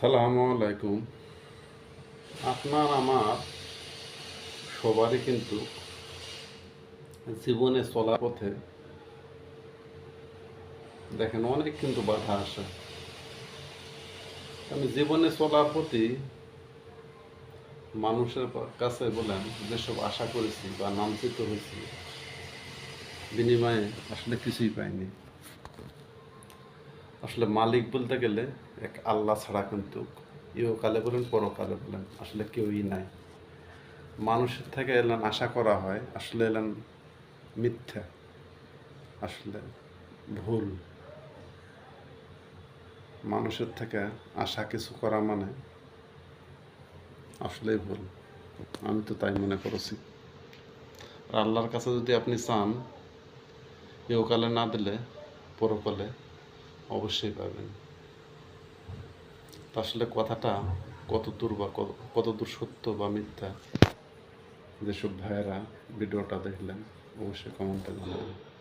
সালামু আলাইকুম। আপনার, আমার, সবারই কিন্তু জীবনে চলার পথে দেখেন, অনেক কিন্তু বাধা আসে। আমি জীবনে চলার প্রতি মানুষের কাছে বলেন, যেসব আশা করেছি বা নামচিত হয়েছি, বিনিময়ে আসলে কিছুই পাইনি। আসলে মালিক বলতে গেলে এক আল্লাহ ছাড়া কিন্তু ইহকালে বলেন, পরকালে বলেন, আসলে কেউই নাই। মানুষের থেকে এলেন আশা করা হয়, আসলে এলেন মিথ্যা, আসলে ভুল। মানুষের থেকে আশা কিছু করা মানে আসলেই ভুল। আমি তো তাই মনে করেছি। আর আল্লাহর কাছে যদি আপনি চান ইহকালে না দিলে পরকালে অবশ্যই পাবেন আসলে কথাটা কত দূর বা কত- কত দূর সত্য বা মিথ্যা, যেসব ভাইয়েরা ভিডিওটা দেখলেন, অবশ্যই কমেন্টে জানাবেন।